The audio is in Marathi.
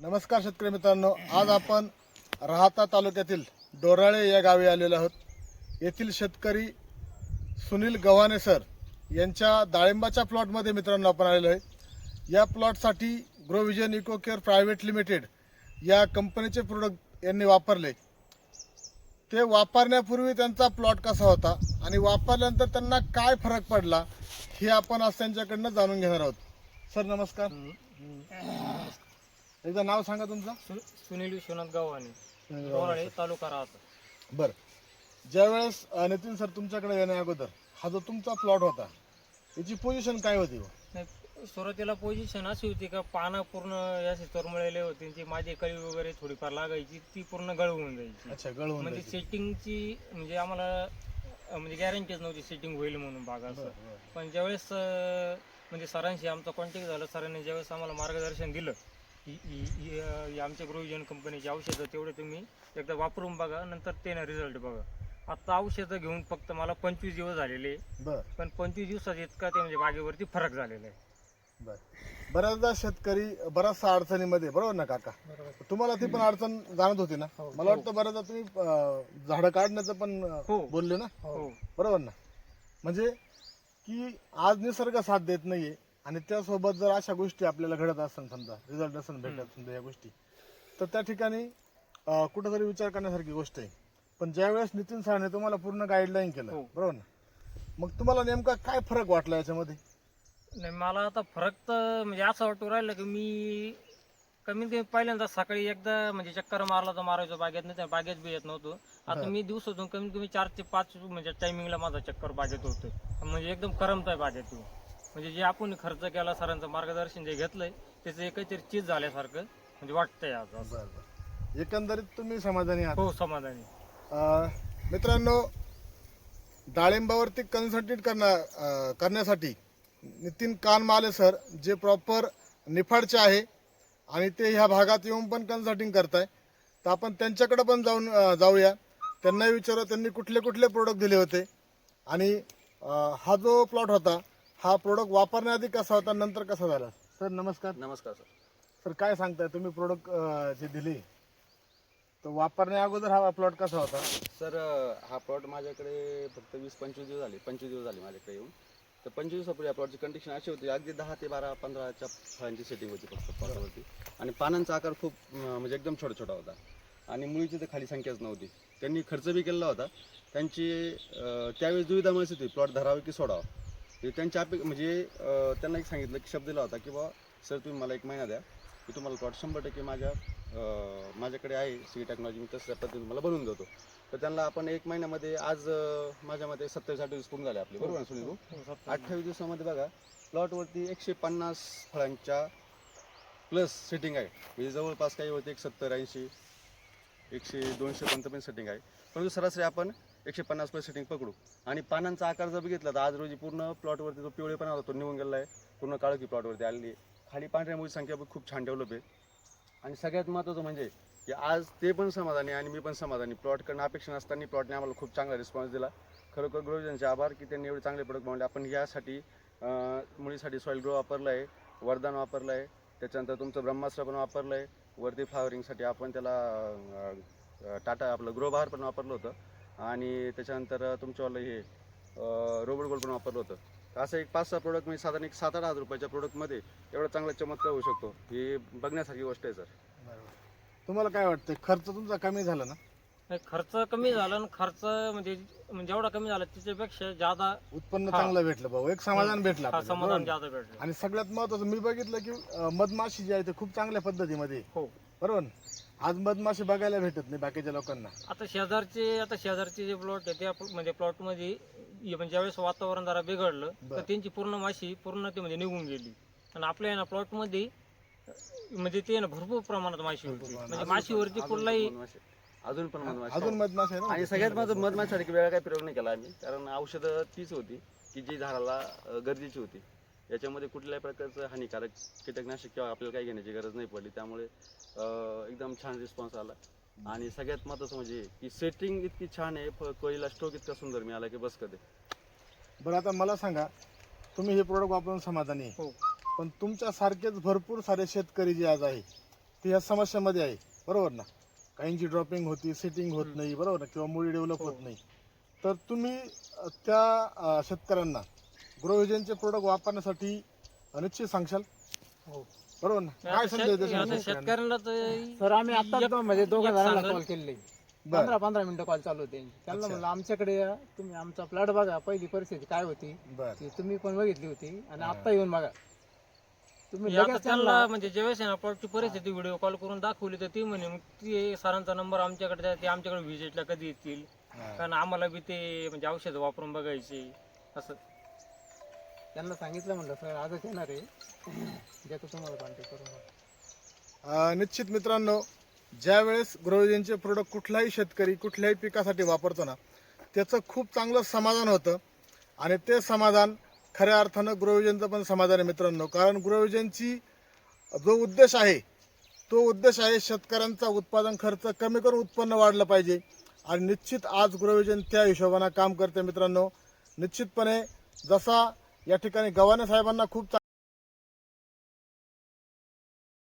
नमस्कार शेतकरी मित्रांनो आज आपण राहता तालुक्यातील डोराळे या गावी आलेलो आहोत. येथील शेतकरी सुनील गव्हाणे सर यांच्या डाळिंबाच्या प्लॉटमध्ये मित्रांनो आपण आलेलो आहे. या प्लॉटसाठी Growvision eco care private limited या कंपनीचे प्रोडक्ट यांनी वापरले. ते वापरण्यापूर्वी त्यांचा प्लॉट कसा होता आणि वापरल्यानंतर त्यांना काय फरक पडला हे आपण आज त्यांच्याकडनं जाणून घेणार आहोत. सर नमस्कार. एकदा नाव सांगा तुमचं. सु- सुनील विश्वनाथ गव्हाणे तालुका राहत. बर. ज्यावेळेस अ, नितीन सर तुमच्याकडे येण्या अगोदर हा जो तुमचा प्लॉट होता याची पोझिशन काय होती? सुरुवातीला पोझिशन अशी होती का पानं पूर्ण असे तरमळलेले होते ती माझी कळी वगैरे थोडीफार लागायची ती पूर्ण गळवून जायची. अच्छा गळवून म्हणजे. सेटिंगची म्हणजे आम्हाला अं, म्हणजे गॅरंटीच नव्हती सेटिंग होईल म्हणून बरं, बरं. पण ज्यावेळेस अं, म्हणजे सरांशी आमचा कॉन्टॅक्ट झाला सरांनी ज्यावेळेस आम्हाला मार्गदर्शन दिलं ही ही- ही, ही आमच्या ग्रोविजन कंपनीची औषधं तेवढे तुम्ही एकदा वापरून बघा नंतर ते ना रिझल्ट बघा. आता औषधं घेऊन फक्त मला पंचवीस दिवस झालेले. बर. पण पंचवीस दिवसात इतका ते म्हणजे बागेवरती फरक झालेला आहे. बर. बऱ्याचदा शेतकरी बराचसा अडचणीमध्ये बरोबर ना काका? तुम्हाला ती पण अडचण जाणत होती ना? हो. मला वाटतं बऱ्याचदा तुम्ही अ, झाडं काढण्याचं पण अ, हो. बोलले ना? हो. बरोबर ना? म्हणजे की आज निसर्ग साथ देत नाहीये आणि त्यासोबत जर अशा गोष्टी आपल्याला घडत असेल समजा रिझल्ट असेल भेटत समजा या गोष्टी तर त्या ठिकाणी कुठंतरी विचार करण्यासारखी गोष्ट आहे. पण ज्यावेळेस नितीन सरांनी तुम्हाला पूर्ण गाईडलाईन केलं हो. बरोबर ना? मग तुम्हाला नेमका काय फरक वाटला याच्यामध्ये? नाही मला आता फरक तर म्हणजे असं वाटू राहिलं की मी कमीत कमी पहिल्यांदा सकाळी एकदा म्हणजे चक्कर मारला तर मारायचो बागेत नाही तर बागेत बी येत नव्हतो. आता मी दिवसातून कमीत कमी चार ते पाच म्हणजे टायमिंगला माझा चक्कर बागेत होतोय. म्हणजे एकदम करमत आहे बागेतून. म्हणजे जे आपण खर्च केला सरांचं मार्गदर्शन जे घेतलंय त्याचं एक काहीतरी चीज झाल्यासारखं म्हणजे वाटतंय आज. असं. बरं बरं. एकंदरीत तुम्ही समाधानी आहात? हो समाधानी. अं, मित्रांनो डाळिंबावरती कन्सल्टेट करण्या अं, करण्यासाठी नितीन कानमाले सर जे प्रॉपर निफाडचे आहे आणि ते ह्या भागात येऊन पण कन्सल्टिंग करताय. तर आपण त्यांच्याकडे पण जाऊन अं, जाऊया. त्यांना विचारू त्यांनी कुठले कुठले प्रोडक्ट दिले होते. आणि अं, हा जो प्लॉट होता हा प्रोडक्ट वापरण्याआधी कसा होता नंतर कसा झाला? सर नमस्कार. नमस्कार सर. सर काय सांगताय? तुम्ही प्रोडक्ट जे दिले तर वापरण्या अगोदर हा प्लॉट कसा होता? सर अ, हा प्लॉट माझ्याकडे फक्त वीस पंचवीस दिवस झाले. पंचवीस दिवस झाले माझ्याकडे येऊन. तर पंचवीस दिवसापूर्वी या प्लॉटची कंडिशन अशी होती अगदी दहा ते बारा पंधराच्या फळांची सेटिंग होती फक्त प्लॉटवरती आणि पानांचा आकार खूप अ, म्हणजे एकदम छोटा छोटा होता. आणि मुळीची तर खाली संख्याच नव्हती. त्यांनी खर्च बी केलेला होता. त्यांची अ, त्यावेळेस दुविधा मिळत होती प्लॉट धरावा की सोडावा. म्हणजे त्यांच्या अपे म्हणजे त्यांना एक सांगितलं की शब्द दिला होता की बा सर तुम्ही मला एक महिना द्या. मी तुम्हाला प्लॉट शंभर टक्के माझ्या माझ्याकडे आहे सी टेक्नॉलॉजी मी तसं पद्धतीने तुम्हाला बनवून देतो. तर त्यांना आपण एक महिन्यामध्ये आज माझ्या मते सत्तावीस अठ्ठावीस पूर्ण झाले आपले. बरोबर सुनील भाऊ? हो, अठ्ठावीस दिवसामध्ये बघा प्लॉटवरती एकशे पन्नास फळांच्या प्लस सेटिंग आहे. म्हणजे जवळपास काही होते एक सत्तर ऐंशी. एकशे दोनशे पर्यंत पण सेटिंग आहे. परंतु सरासरी आपण एकशे पन्नास पर्यंत सेटिंग पकडू. आणि पानांचा आकार जर बघितला तर आज रोजी पूर्ण प्लॉटवरती जो पिवळेपणा होता तो निघून गेला आहे. पूर्ण काळोखी प्लॉटवरती आलेली आहे. खाली पांढऱ्या मुळी संख्या पण खूप छान डेव्हलप आहे. आणि सगळ्यात महत्त्वाचं म्हणजे की आज ते पण समाधानी आणि मी पण समाधानी. प्लॉटकडनं अपेक्षा नसताना प्लॉटने आम्हाला खूप चांगला रिस्पॉन्स दिला. खरोखर ग्रोजनचे आभार की त्यांनी एवढे चांगले प्रोडक्ट बनवले. आपण यासाठी मुलीसाठी मुळीसाठी सॉईल ग्रो वापरला आहे वरदान वापरलं आहे त्याच्यानंतर तुमचं ब्रह्मास्त्र पण वापरलं आहे वरती फ्लावरिंगसाठी आपण त्याला टाटा आपलं गृहभार पण वापरलं होतं. आणि त्याच्यानंतर तुमच्यावालं हे रोबोट गोल्ड पण वापरलं होतं. तर असं एक पाच सहा प्रोडक्ट म्हणजे साधारण एक सात आठ हजार रुपयाच्या प्रोडक्टमध्ये एवढा चांगला चमत्कार होऊ शकतो. ही बघण्यासारखी गोष्ट आहे सर तुम्हाला काय वाटतं खर्च तुमचा कमी झाला ना? नाही, खर्च कमी झाला आणि खर्च म्हणजे म्हणजे जेवढा कमी झाला त्याच्यापेक्षा जादा उत्पन्न हा. चांगलं भेटलं भाऊ एक समाधान भेटलं हा आपल्याला, समाधान बरोबर? जादा भेटलं आणि सगळ्यात महत्वाचं मी बघितलं की अं, मधमाशी जी आहे ते खूप चांगल्या पद्धतीमध्ये. हो बरोबर ना? आज मधमाशी बघायला भेटत नाही बाकीच्या लोकांना आता शेजारचे आता शेजारचे जे प्लॉट आहे त्या म्हणजे प्लॉटमध्ये हे म्हणजे ज्यावेळेस वातावरण जरा बिघडलं बर. तर त्यांची पूर्ण माशी पूर्ण ते म्हणजे निघून गेली आणि आपल्या ना प्लॉटमध्ये म्हणजे ते ना भरपूर प्रमाणात माशी होती. म्हणजे माशीवरती कुठलाही. अजून पण मधमाशी अजून मधमाशी आहे ना? आणि सगळ्यात महत्त्वाचं मधमाशीसाठी वेळा काही प्रयोग नाही केला आम्ही. कारण औषधं तीच होती की जी झाडाला अं, गरजेची होती. याच्यामध्ये कुठल्याही प्रकारचं हानिकारक कीटकनाशक किंवा आपल्याला काही घेण्याची गरज नाही पडली. त्यामुळे अं, एकदम छान रिस्पॉन्स आला. आणि सगळ्यात महत्त्वाचं म्हणजे की सेटिंग इतकी छान आहे. फ- कोळीला स्ट्रोक इतका सुंदर मिळाला की बस कधी. बरं आता मला सांगा तुम्ही हे प्रोडक्ट वापरून समाधानी आहे. हो. पण तुमच्या सारखेच भरपूर सारे शेतकरी जे आज आहे ते या समस्यामध्ये आहे. बरोबर ना? काहींची ड्रॉपिंग होती सिटिंग होत नाही बरोबर ना? किंवा मुळी डेव्हलप होत नाही. तर तुम्ही त्या अ, शेतकऱ्यांना ग्रोविजनचे प्रोडक्ट वापरण्यासाठी निश्चित सांगशाल? हो. बरोबर ना? काय संदेश देशाल? आता शेतकऱ्यांना? शेतकऱ्यांना तर सर आम्ही आता म्हणजे दोघं जणांना. कॉल केले बरं. पंधरा पंधरा मिनिटं कॉल चालू होते. त्यांना. म्हणलं आमच्याकडे या तुम्ही आमचा प्लॉट बघा. पहिली परिस्थिती काय होती? बर. ती तुम्ही पण बघितली होती. आणि आता येऊन बघा. तुम्ही आता लगेच त्यांना त्यांना म्हणजे ज्यावेळेस आहे ना प्लॉटची परिस्थिती व्हिडिओ कॉल करून दाखवली तर ती म्हणे मग ते सरांचा नंबर आमच्याकडे द्या, ते आमच्याकडे व्हिजिटला कधी येतील? हा. कारण आम्हाला बी ते म्हणजे औषध वापरून बघायचे. असं. त्यांना सांगितलं म्हणलं सर आजच येणार आहे. देतो तुम्हाला कॉन्टॅक्ट करून. अ, निश्चित मित्रांनो ज्यावेळेस ग्रोविजनचे प्रोडक्ट कुठलाही शेतकरी कुठल्याही पिकासाठी वापरतो ना त्याचं खूप चांगलं समाधान होतं. आणि ते समाधान खऱ्या अर्थानं ग्रोविजनचं पण समाधान आहे मित्रांनो. कारण ग्रोविजनची जो उद्देश आहे तो उद्देश आहे शेतकऱ्यांचा उत्पादन खर्च कमी करून उत्पन्न वाढलं पाहिजे. आणि निश्चित आज ग्रोविजन त्या हिशोबानं काम करते मित्रांनो. निश्चितपणे जसा या ठिकाणी गव्हाणे साहेबांना खूप